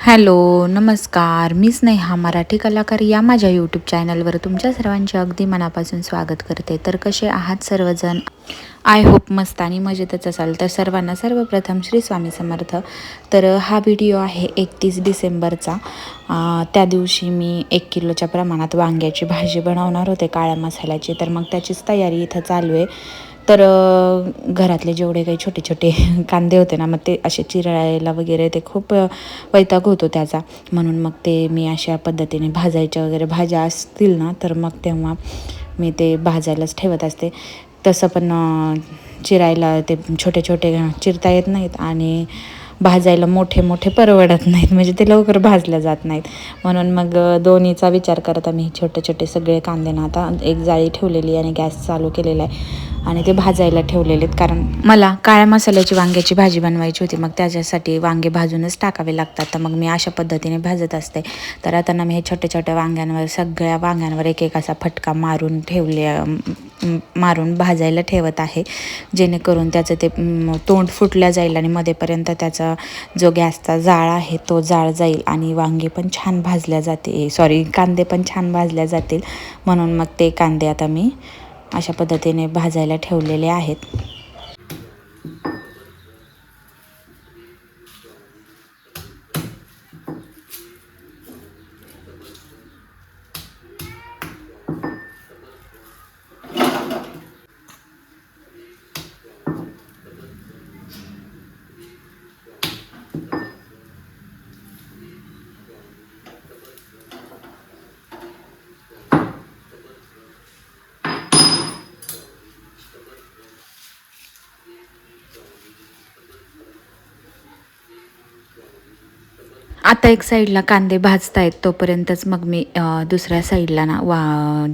Hello नमस्कार. मी स्नेहा मराठी कलाकार या माझ्या यूट्यूब चॅनलवर तुमच्या सर्वांचे अगदी मनापासून स्वागत करते. तर कसे आहात सर्वजण? आय होप मस्त आणि मजेतच असाल. तर सर्वांना सर्वप्रथम श्री स्वामी समर्थ. तर हा व्हिडिओ आहे एकतीस डिसेंबरचा. त्या दिवशी मी एक किलोच्या प्रमाणात वांग्याची भाजी बनवणार होते काळ्या मसाल्याची. तर मग त्याचीच तयारी इथं चालू आहे. तर घरातले जेवढे काही छोटे छोटे कांदे होते ना मग ते असे चिरायला वगैरे ते खूप वैताग होतो त्याचा. म्हणून मग ते मी अशा पद्धतीने भाजायच्या वगैरे भाज्या असतील ना तर मग तेव्हा मी ते भाजायलाच ठेवत असते. तसं पण चिरायला ते छोटे छोटे चिरता येत नाहीत आणि भाजायला मोठे मोठे परवडत नाहीत. म्हणजे ते लवकर भाजल्या जात नाहीत. म्हणून मग दोन्हीचा विचार करत आम्ही छोटे छोटे सगळे कांदे ना आता एक जाळी ठेवलेली आणि गॅस चालू केलेला आहे. आणि ते भाजायला ठेवलेले आहेत. कारण मला काळ्या मसाल्याची वांग्याची भाजी बनवायची होती. मग त्याच्यासाठी वांगे भाजूनच टाकावे लागतात. तर मग मी अशा पद्धतीने भाजत असते. तर आता ना मी हे छोट्या छोट्या वांग्यांवर सगळ्या वांग्यांवर एक एक असा फटका मारून ठेवले मारून भाजायला ठेवत आहे. जेणेकरून त्याचं ते तोंड फुटल्या जाईल आणि मध्येपर्यंत त्याचा जो गॅसचा जाळ आहे तो जाळ जाईल आणि वांगे पण छान भाजल्या जाते सॉरी कांदे पण छान भाजल्या जातील. म्हणून मग ते कांदे आता मी अशा पद्धतीने भाजायला ठेवलेले आहेत. आता एक साईडला कांदे भाजतायत तोपर्यंतच मग मी दुसऱ्या साईडला ना वा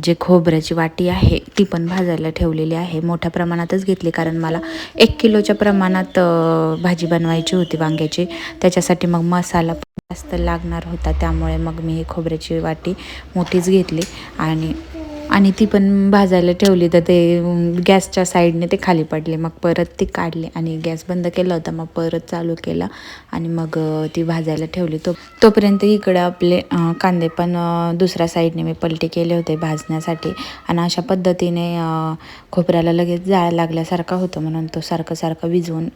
जे खोबऱ्याची वाटी आहे ती पण भाजायला ठेवलेली आहे. मोठ्या प्रमाणातच घेतली कारण मला एक किलोच्या प्रमाणात भाजी बनवायची होती वांग्याची. त्याच्यासाठी मग मसाला पण जास्त लागणार होता. त्यामुळे मग मी ही खोबऱ्याची वाटी मोठीच घेतली आणि आणि ती पण भाजायला ठेवली तर ते गॅसच्या साईडने ते खाली पडले. मग परत ती काढली आणि गॅस बंद केला होता. मग परत चालू केला आणि मग ती भाजायला ठेवली. तो तोपर्यंत इकडे आपले कांदे पण दुसऱ्या साईडने मी पलटी केले होते भाजण्यासाठी. आणि अशा पद्धतीने खोबऱ्याला लगेच जाळ लागल्यासारखा होतं म्हणून तो सारखं सारखं विजवून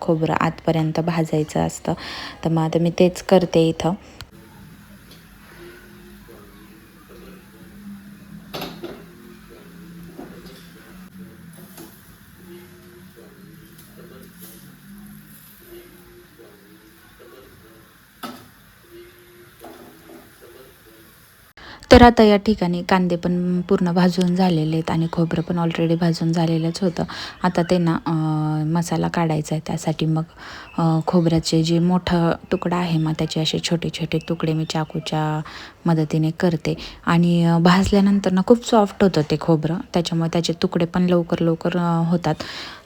खोबरं आतपर्यंत भाजायचं असतं. तर मग आता मी तेच करते इथं. तर आता या ठिकाणी कांदे पण पूर्ण भाजून झालेले आहेत आणि खोबरं पण ऑलरेडी भाजून झालेलंच होतं. आता त्यांना मसाला काढायचा आहे. त्यासाठी मग खोबऱ्याचे जे मोठं तुकडा आहे मग त्याचे असे छोटे छोटे तुकडे मी चाकूच्या मदतीने करते. आणि भाजल्यानंतर ना खूप सॉफ्ट होतं ते खोबरं. त्याच्यामुळे त्याचे तुकडे पण लवकर लवकर होतात.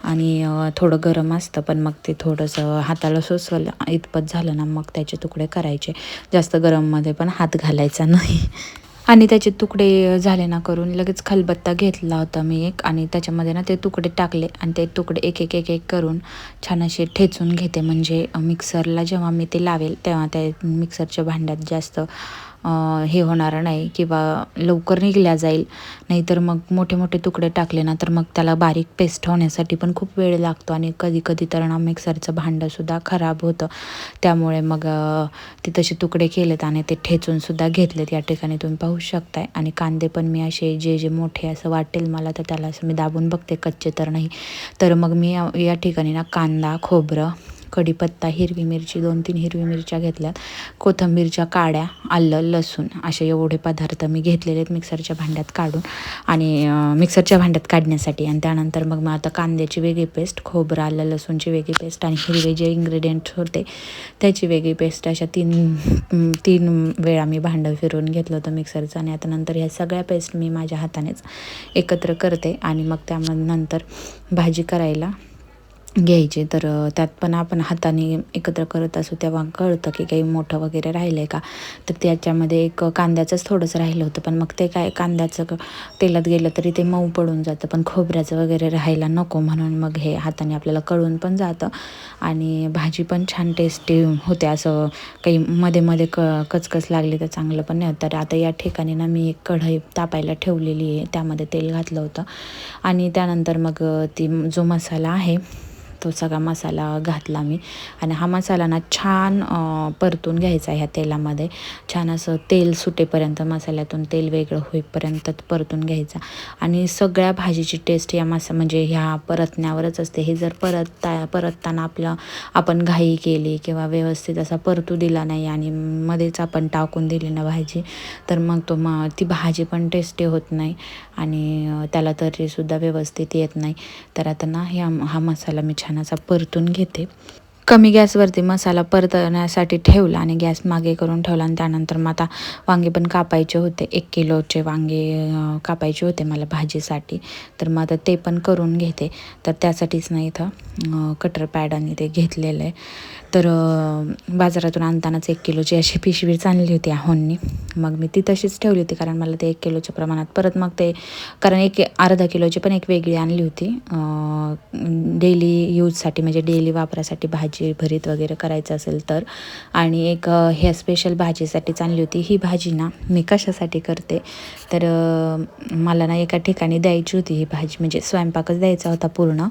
आणि थोडं गरम असतं पण मग ते थोडंसं हाताला सोसवलं इतपत झालं ना मग त्याचे तुकडे करायचे. जास्त गरममध्ये पण हात घालायचा नाही. आणि त्याचे तुकडे झाले ना करून लगेच खलबत्ता घेतला होता मी एक आणि त्याच्यामध्ये ना ते तुकडे टाकले आणि ते तुकडे एक एक एक एक करून छान असे ठेचून घेते. म्हणजे मिक्सरला जेव्हा मी ते लावेल तेव्हा त्या मिक्सरच्या भांड्यात जास्त हे होणार नाही किंवा लवकर निघल्या जाईल. नाहीतर मग मोठे मोठे तुकडे टाकले ना तर मग त्याला बारीक पेस्ट होण्यासाठी पण खूप वेळ लागतो आणि कधी कधी तर ना मिक्सरचं भांडंसुद्धा खराब होतं. त्यामुळे मग ते तसे तुकडे केलेत आणि ते ठेचूनसुद्धा घेतलेत. या ठिकाणी तुम्ही पाहू शकताय. आणि कांदे पण मी असे जे जे मोठे असं वाटेल मला तर त्याला असं मी दाबून बघते. कच्चे तर नाही. तर मग मी या ठिकाणी ना कांदा खोबरं कढीपत्ता हिरवी मिरची दोन तीन हिरवी मिरच्या घेतल्यात. कोथिंबीरच्या काड्या आलं लसूण असे एवढे पदार्थ मी घेतलेले आहेत मिक्सरच्या भांड्यात काढून आणि मिक्सरच्या भांड्यात काढण्यासाठी. आणि त्यानंतर मग मग आता कांद्याची वेगळी पेस्ट खोबरं आलं लसूणची वेगळी पेस्ट आणि हिरवे जे इंग्रेडियंट्स होते त्याची वेगळी पेस्ट अशा तीन तीन वेळा मी भांडं फिरवून घेतलं होतं मिक्सरचं आणि आता नंतर ह्या सगळ्या पेस्ट मी माझ्या हातानेच एकत्र करते आणि मग त्यामध्ये नंतर भाजी करायला घ्यायचे. तर त्यात पण आपण हाताने एकत्र करत असू तेव्हा कळतं की काही मोठं वगैरे राहिलं आहे का? तर त्याच्यामध्ये एक कांद्याचंच थोडंसं राहिलं होतं. पण मग ते काय कांद्याचं तेलात गेलं तरी ते मऊ पडून जातं. पण खोबऱ्याचं वगैरे राहायला नको म्हणून मग हे हाताने आपल्याला कळून पण जातं. आणि भाजी पण छान टेस्टी होते असं काही मध्ये मध्ये क कचकच लागली तर चांगलं पण नाही तर आता या ठिकाणी ना मी एक कढई तापायला ठेवलेली आहे. त्यामध्ये तेल घातलं होतं. आणि त्यानंतर मग ती जो मसाला आहे तो सगळा मसाला घातला मी. आणि हा मसाला ना छान परतून घ्यायचा ह्या तेलामध्ये. छान असं तेल सुटेपर्यंत मसाल्यातून तेल वेगळं होईपर्यंत परतून घ्यायचा. आणि सगळ्या भाजीची टेस्ट या मसा म्हणजे ह्या परतण्यावरच असते. हे जर परतता परतताना आपलं आपण घाई केली किंवा व्यवस्थित असा परतू दिला नाही आणि मध्येच आपण टाकून दिली ना भाजी तर मग तो मग ती भाजी पण टेस्टी होत नाही आणि त्याला तरीसुद्धा व्यवस्थित येत नाही. तर आता ना ह्या हा मसाला मी छान असा परतून घेते. कमी गॅसवरती मसाला परतण्यासाठी ठेवला आणि गॅस मागे करून ठेवला आणि त्यानंतर मग आता वांगे पण कापायचे होते. एक किलोचे वांगे कापायचे होते मला भाजीसाठी. तर मग आता ते पण करून घेते. तर त्यासाठीच नाही इथं कटर पॅड आणि ते घेतलेलं आहे. तर बाजारातून आणतानाच एक किलोची अशी पिशवी आणली होती आहोंनी. मग मी ती तशीच ठेवली होती कारण मला ते एक किलोच्या प्रमाणात परत मग ते कारण एक अर्धा किलोची पण एक वेगळी आणली होती. डेली यूजसाठी म्हणजे डेली वापरासाठी भाजी. भरीत वगैरे करायचं असेल तर. आणि एक हे ह्या स्पेशल भाजीसाठीच आणली होती. ही भाजी ना मी कशासाठी करते? तर मला ना एका ठिकाणी द्यायची होती ही भाजी. म्हणजे स्वयंपाकच द्यायचा होता पूर्ण.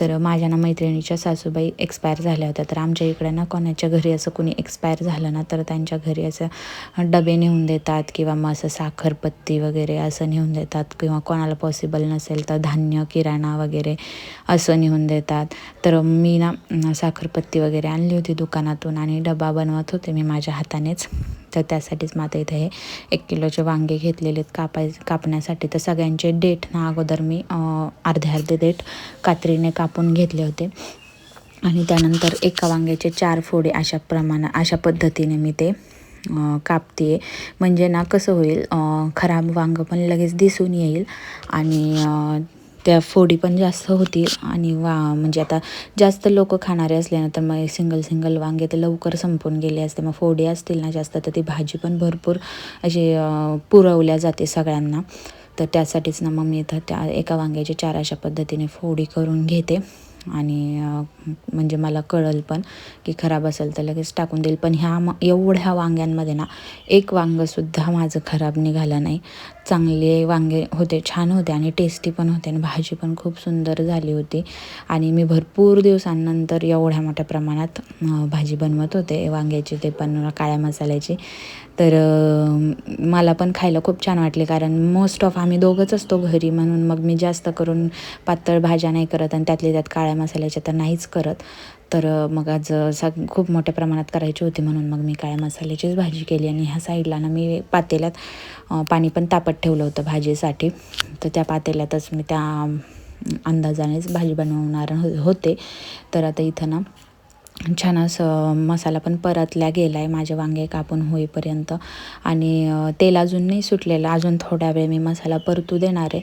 तर माझ्या ना मैत्रिणीच्या सासूबाई एक्सपायर झाल्या होत्या. तर आमच्या इकडे ना कोणाच्या घरी असं कोणी एक्सपायर झालं ना तर त्यांच्या घरी असं डबे नेऊन देतात किंवा मग असं साखरपत्ती वगैरे असं नेऊन देतात किंवा कोणाला पॉसिबल नसेल तर धान्य किराणा वगैरे असं नेऊन देतात. तर मी ना साखर साखरपत्ती वगैरे आणली होती दुकानातून आणि डबा बनवत होते मी माझ्या हातानेच. तर त्यासाठीच माझं इथे हे एक किलोचे वांगे घेतलेले आहेत कापाय कापण्यासाठी. तर सगळ्यांचे डेट ना अगोदर मी अर्धे अर्धे डेट कात्रीने कापून घेतले होते. आणि त्यानंतर एका वांग्याचे चार फोडे अशा प्रमाणा अशा पद्धतीने मी ते कापते म्हणजे ना कसं होईल खराब वांगं पण लगेच दिसून येईल आणि त्या फोडी पण जास्त होतील आणि वा म्हणजे आता जास्त लोक खाणारे असले ना तर मग सिंगल सिंगल वांगे ते लवकर संपून गेले असते. मग फोडी असतील ना जास्त तर ती भाजी पण भरपूर अशी पुरवल्या जाते सगळ्यांना. तर त्यासाठीच ना मग मी इथं त्या एका वांग्याची चार अशा पद्धतीने फोडी करून घेते. आणि म्हणजे मला कळल पण की खराब असेल तर लगेच टाकून देईल. पण ह्या म एवढ्या वांग्यांमध्ये ना एक वांगंसुद्धा माझं खराब निघालं नाही. चांगले वांगे होते छान होते आणि टेस्टी पण होते आणि भाजी पण खूप सुंदर झाली होती. आणि मी भरपूर दिवसांनंतर एवढ्या मोठ्या प्रमाणात भाजी बनवत होते. वांग्याची ते पण काळ्या मसाल्याची. तर मला पण खायला खूप छान वाटले कारण मोस्ट ऑफ आम्ही दोघंच असतो घरी म्हणून मग मी जास्त करून पातळ भाज्या नाही करत आणि त्यातल्या त्यात काळ्या मसाल्याच्या तर नाहीच करत. तर मग आज सग खूप मोठ्या प्रमाणात करायची होती म्हणून मग मी काळ्या मसाल्याचीच भाजी केली आणि ह्या साईडला ना मी पातेल्यात पाणी पण तापत ठेवलं होतं भाजीसाठी. तर त्या पातेल्यातच मी त्या अंदाजानेच भाजी बनवणार हो, होते. तर आता इथं ना छान असं मसाला पण परतल्या गेला आहे माझे वांगे कापून होईपर्यंत. आणि तेल अजून नाही सुटलेलं अजून थोड्या वेळ मी मसाला परतू देणार आहे.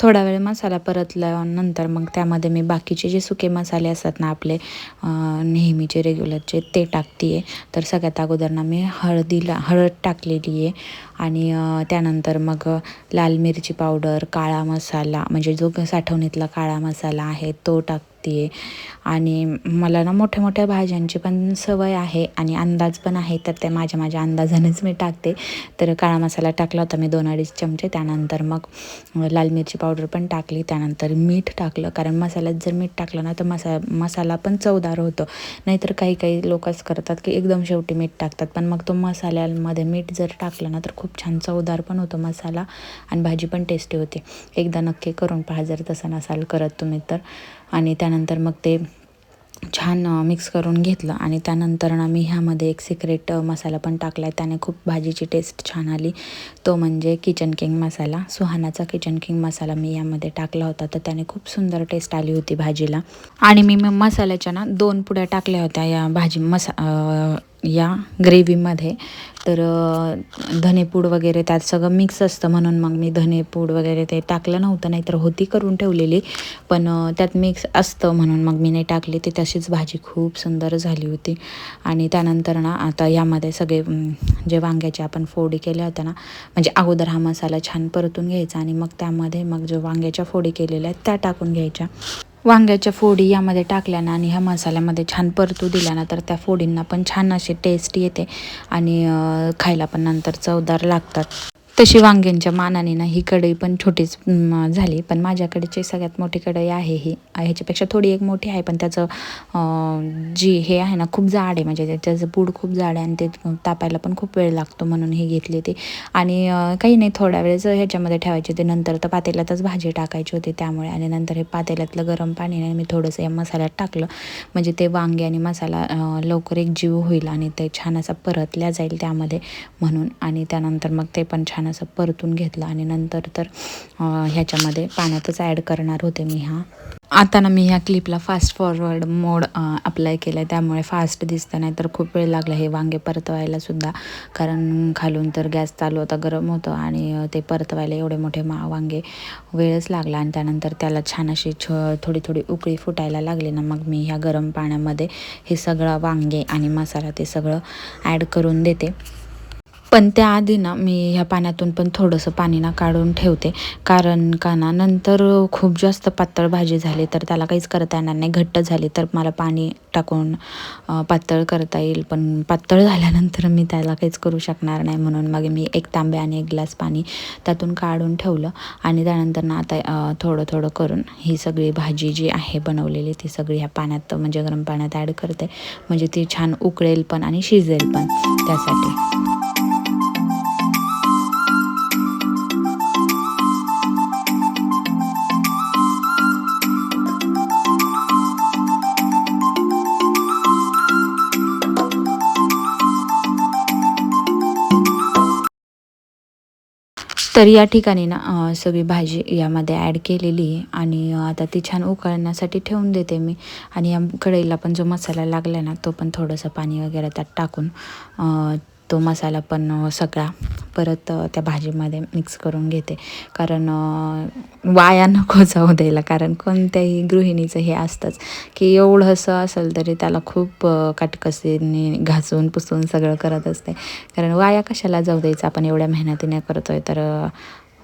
थोडा वेळ मसाला परतल्यानंतर मग त्यामध्ये मी बाकीचे जे सुके मसाले असतात ना आपले नेहमीचे रेग्युलरचे ते टाकते आहे तर सगळ्यात अगोदर ना मी हळदीला हळद टाकलेली आहे. आणि त्यानंतर मग लाल मिरची पावडर काळा मसाला म्हणजे जो साठवणीतला काळा मसाला आहे तो टाक टाकते आहे आणि मला ना मोठ्या मोठ्या भाज्यांची पण सवय आहे आणि अंदाज पण आहे तर ते माझ्या माझ्या अंदाजानेच मी टाकते. तर काळा मसाला टाकला होता मी दोन अडीच चमचे त्यानंतर मग लाल मिरची पावडर पण टाकली त्यानंतर मीठ टाकलं. कारण मसाल्यात जर मीठ टाकलं ना तर मसा मसाला पण चवदार होतो. नाहीतर काही काही लोकच करतात की एकदम शेवटी मीठ टाकतात. पण मग तो मसाल्यामध्ये मीठ जर टाकलं ना तर खूप छान चवदार पण होतो मसाला आणि भाजी पण टेस्टी होते. एकदा नक्की करून पहा जर तसं नसाल करत तुम्ही तर. आणि त्यानंतर मग ते छान मिक्स करून घेतलं. आणि त्यानंतर ना मी ह्यामध्ये एक सिक्रेट मसाला पण टाकला आहे त्याने खूप भाजीची टेस्ट छान आली. तो म्हणजे किचन किंग मसाला. सुहानाचा किचन किंग मसाला मी यामध्ये टाकला होता. तर त्याने खूप सुंदर टेस्ट आली होती भाजीला. आणि मी मग मसाल्याच्या ना दोन पुड्या टाकल्या होत्या या भाजी मसा या ग्रेव्हीमध्ये. तर धनेपूड वगैरे त्यात सगळं मिक्स असतं म्हणून मग मी धनेपूड वगैरे ते टाकलं नव्हतं नाहीतर होती करून ठेवलेली. पण त्यात मिक्स असतं म्हणून मग मी नाही टाकली. ती तशीच भाजी खूप सुंदर झाली होती. आणि त्यानंतर ना आता यामध्ये सगळे जे वांग्याचे आपण फोडी केल्या होत्या ना म्हणजे अगोदर हा मसाला छान परतून घ्यायचा आणि मग त्यामध्ये मग जो वांग्याच्या फोडी केलेल्या आहेत त्या टाकून घ्यायच्या. वांग्याच्या फोडी यामध्ये टाकल्यानं आणि ह्या मसाल्यामध्ये छान परतू दिल्या ना तर त्या फोडींना पण छान अशी टेस्ट येते आणि खायला पण नंतर चवदार लागतात. तशी वांग्यांच्या मानाने ना ही कढई पण छोटीच झाली. पण माझ्याकडची सगळ्यात मोठी कढई आहे ही. ह्याच्यापेक्षा थोडी एक मोठी आहे पण त्याचं जी हे आहे ना खूप जाड आहे. म्हणजे त्याचं पूड खूप जाड आहे आणि ते तापायला पण खूप वेळ लागतो म्हणून ही घेतली ती. आणि काही नाही थोड्या वेळेस ह्याच्यामध्ये ठेवायची ते नंतर तर पातेल्यातच भाजी टाकायची होती त्यामुळे. आणि नंतर हे पातेल्यातलं गरम पाणी मी थोडंसं या मसाल्यात टाकलं. म्हणजे ते वांगे आणि मसाला लवकर एक जीव होईल आणि ते छान असा परतल्या जाईल त्यामध्ये म्हणून. आणि त्यानंतर मग ते पण छान असं परतून घेतलं आणि नंतर तर ह्याच्यामध्ये पाण्यातच ॲड करणार होते मी हा. आता ना मी ह्या क्लिपला फास्ट फॉरवर्ड मोड अप्लाय केला आहे त्यामुळे फास्ट दिसतं नाही तर खूप वेळ लागला हे वांगे परतवायला सुद्धा. कारण खालून तर गॅस चालू होता गरम होतं आणि ते परतवायला एवढे मोठे मा वांगे वेळच लागला. आणि त्यानंतर त्याला छान अशी छ थोडी थोडी उकळी फुटायला लागली ना मग मी ह्या गरम पाण्यामध्ये हे सगळं वांगे आणि मसाला ते सगळं ॲड करून देते. पण त्याआधी ना मी ह्या पाण्यातून पण थोडंसं पाणी ना काढून ठेवते. कारण का ना नंतर खूप जास्त पातळ भाजी झाली तर त्याला काहीच करता येणार नाही. घट्ट झाली तर मला पाणी टाकून पातळ करता येईल. पण पातळ झाल्यानंतर मी त्याला काहीच करू शकणार नाही. म्हणून मग मी एक तांबे आणि एक ग्लास पाणी त्यातून काढून ठेवलं. आणि त्यानंतर ना आता थोडं थोडं करून ही सगळी भाजी जी आहे बनवलेली ती सगळी ह्या पाण्यात म्हणजे गरम पाण्यात ॲड करते. म्हणजे ती छान उकळेल पण आणि शिजेल पण त्यासाठी. तर या ठिकाणी ना सगळी भाजी यामध्ये ॲड केलेली आहे आणि आता ती छान उकळण्यासाठी ठेवून देते मी. आणि या कढईला पण जो मसाला लागला ना तो पण थोडंसं पाणी वगैरे त्यात टाकून तो मसाला पण सगळा. परत त्या भाजीमध्ये मिक्स करून घेते. कारण वाया नको जाऊ द्यायला. कारण कोणत्याही गृहिणीचं हे असतंच की एवढंसं असेल तरी त्याला खूप काटकसीने काटकसरीने घासून पुसून सगळं करत असते. कारण वाया कशाला जाऊ द्यायचं? आपण एवढ्या मेहनतीने करतोय तर अ,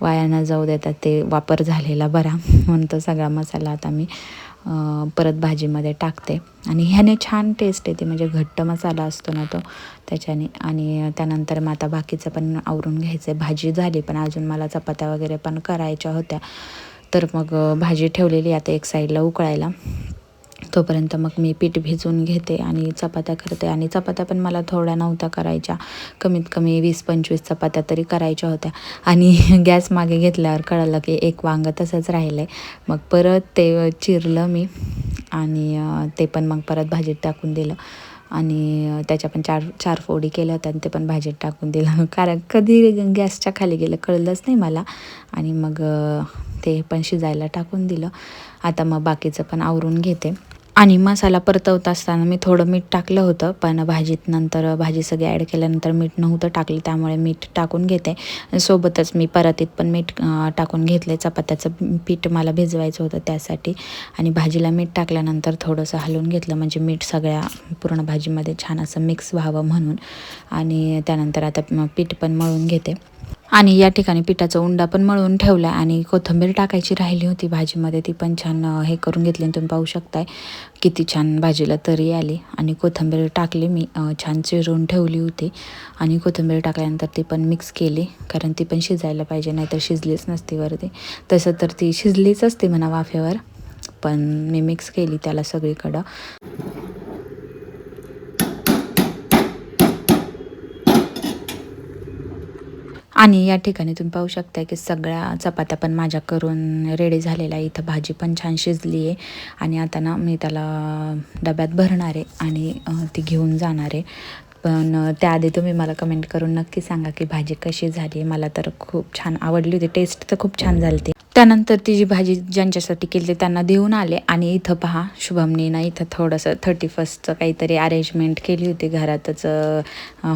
वाया न जाऊ देतात ते वापर झालेला बरा. म्हणून तो सगळा मसाला आता मी परत भाजीमध्ये टाकते. आणि ह्याने छान टेस्ट येते. म्हणजे घट्ट मसाला असतो ना तो त्याच्याने. आणि त्यानंतर मग आता बाकीचं पण आवरून घ्यायचं आहे भाजी झाली पण अजून मला चपात्या वगैरे पण करायच्या होत्या. तर मग भाजी ठेवलेली आता एक साईडला उकळायला. तोपर्यंत मग मी पीठ भिजवून घेते आणि चपात्या करते. आणि चपात्या पण मला थोड्या नव्हत्या करायच्या. कमीत कमी वीस पंचवीस चपात्या तरी करायच्या होत्या. आणि गॅस मागे घेतल्यावर कळलं की एक वांग तसंच राहिलं आहे मग परत ते चिरलं मी आणि ते पण मग परत भाजीत टाकून दिलं. आणि त्याच्या पण चार चार फोडी केल्या होत्या आणि ते पण भाजीत टाकून दिलं. कारण कधी गॅसच्या खाली गेलं कळलंच नाही मला. आणि मग ते पण शिजायला टाकून दिलं. आता मग बाकीचं पण आवरून घेते. आणि मसाला परतवत असताना मी थोडं मीठ टाकलं होतं पण भाजीत नंतर भाजी सगळी ॲड केल्यानंतर मीठ नव्हतं टाकलं त्यामुळे मीठ टाकून घेते. सोबतच मी परातीत पण मीठ टाकून घेतले चपात्याचं पीठ मला भिजवायचं होतं त्यासाठी. आणि भाजीला मीठ टाकल्यानंतर थोडंसं हलवून घेतलं म्हणजे मीठ सगळ्या पूर्ण भाजीमध्ये छान असं मिक्स व्हावं म्हणून. आणि त्यानंतर आता पीठ पण मळून घेते. आणि या ठिकाणी पिठाचा उंडा पण मळून ठेवला आणि कोथिंबीर टाकायची राहिली होती भाजीमध्ये. ती पण छान हे करून घेतली आणि तुम्ही पाहू शकताय. किती छान भाजीला तरी आली आणि कोथिंबीर टाकली मी छान चिरून ठेवली होती. आणि कोथिंबीर टाकल्यानंतर ती पण मिक्स केली कारण ती पण शिजायला पाहिजे नाहीतर शिजलीच नसती वरती. तसं तर ती शिजलीच असते म्हणा वाफेवर पण मी मिक्स केली त्याला सगळीकडं. आणि या ठिकाणी तुम्ही पाहू शकता की सगळ्या चपात्या पण माझ्या करून रेडी झालेल्या आहे इथं भाजी पण छान शिजली आहे आणि आता ना मी त्याला डब्यात भरणार आहे आणि ती घेऊन जाणार आहे. पण त्याआधी तुम्ही मला कमेंट करून नक्की सांगा की भाजी कशी झाली मला तर खूप छान आवडली होती. टेस्ट तर खूप छान झाली होती त्यानंतर ती जी भाजी ज्यांच्यासाठी केली त्यांना देऊन आले. आणि इथं पहा शुभमनीनं इथं थोडंसं थर्टी फर्स्टचं काहीतरी अरेंजमेंट केली होती. घरातच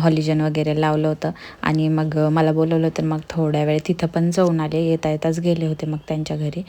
हॉलिजन वगैरे लावलं होतं. आणि मग मला बोलवलं तर मग थोड्या वेळ तिथं पण जाऊन आले. येता येताच गेले होते मग त्यांच्या घरी.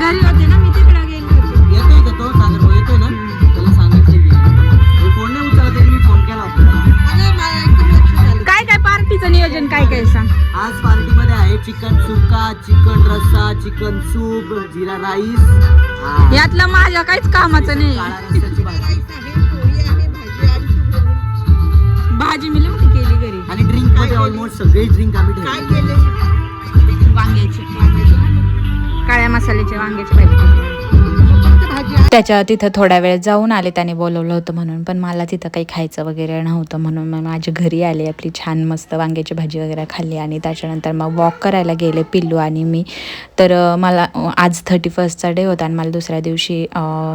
घरी होते ना मी तिकडे गेले होते. येतोय का तो? सागर भाऊ येतोय ना? त्याला सांगितलं की मी फोन नाही उचलत आहे, मी फोन केला. काय काय पार्टीचं नियोजन काय काय सांग? आज पार्टीमध्ये आहे चिकन सुका चिकन रस्सा चिकन सूप जिरा राईस. हा. यातलं माझ्या काहीच कामाचं नाही. काळा रस्स्याची भाजी. भाजी मी लिहून केली घरी. आणि ड्रिंकमध्ये ऑलमोस्ट सगळे ड्रिंक आम्ही ठेवले. वांग्याची. काळ्या मसाल्याच्या वांग्याची भाजी. त्याच्या तिथं थोड्या वेळ जाऊन आले त्याने बोलवलं होतं म्हणून. पण मला तिथं काही खायचं वगैरे नव्हतं म्हणून मग माझ्या घरी आले आपली छान मस्त वांग्याची भाजी वगैरे खाल्ली. आणि त्याच्यानंतर मग वॉक करायला गेले पिल्लू आणि मी. तर मला आज थर्टी फर्स्टचा डे होता आणि मला दुसऱ्या दिवशी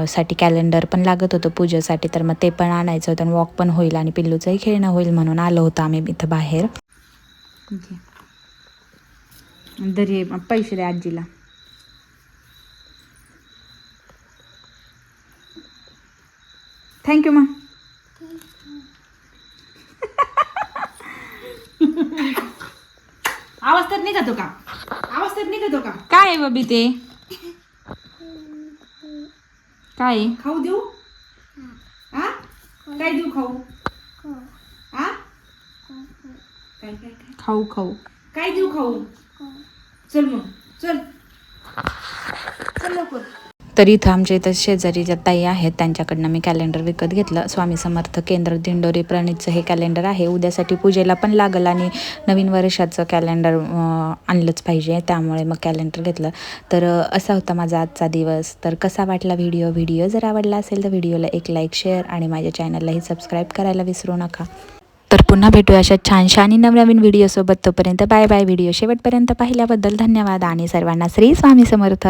साठी कॅलेंडर पण लागत होतं पूजेसाठी. तर मग ते पण आणायचं होतं आणि वॉक पण होईल आणि पिल्लूचंही खेळणं होईल म्हणून आलं होतं आम्ही इथं बाहेर. दरी पैसे द्या आजीला. थँक्यू मग आवाज तर निघतो का? आवाज तर निघतो का? काय आहे बबी ते? काय आहे? खाऊ देऊ? आ? काय देऊ खाऊ? काय काय? खाऊ खाऊ. काय देऊ खाऊ? चल मग चल. चल लवकर. तर इथं आमच्या इथं शेजारी ज्या ताई आहेत त्यांच्याकडनं मी कॅलेंडर विकत घेतलं. स्वामी समर्थ केंद्र दिंडोरी प्रणितचं हे कॅलेंडर आहे. उद्यासाठी पूजेला पण लागल आणि नवीन वर्षाचं कॅलेंडर आणलंच पाहिजे. त्यामुळे मग कॅलेंडर घेतलं. तर असा होता माझा आजचा दिवस. तर कसा वाटला व्हिडिओ व्हिडिओ जर आवडला असेल तर व्हिडिओला एक लाईक शेअर आणि माझ्या चॅनललाही सबस्क्राईब करायला विसरू नका. तर पुन्हा भेटूया अशा छानशा आणि नवनवीन व्हिडिओसोबत तोपर्यंत बाय बाय व्हिडिओ शेवटपर्यंत पाहिल्याबद्दल धन्यवाद आणि सर्वांना श्री स्वामी समर्थ.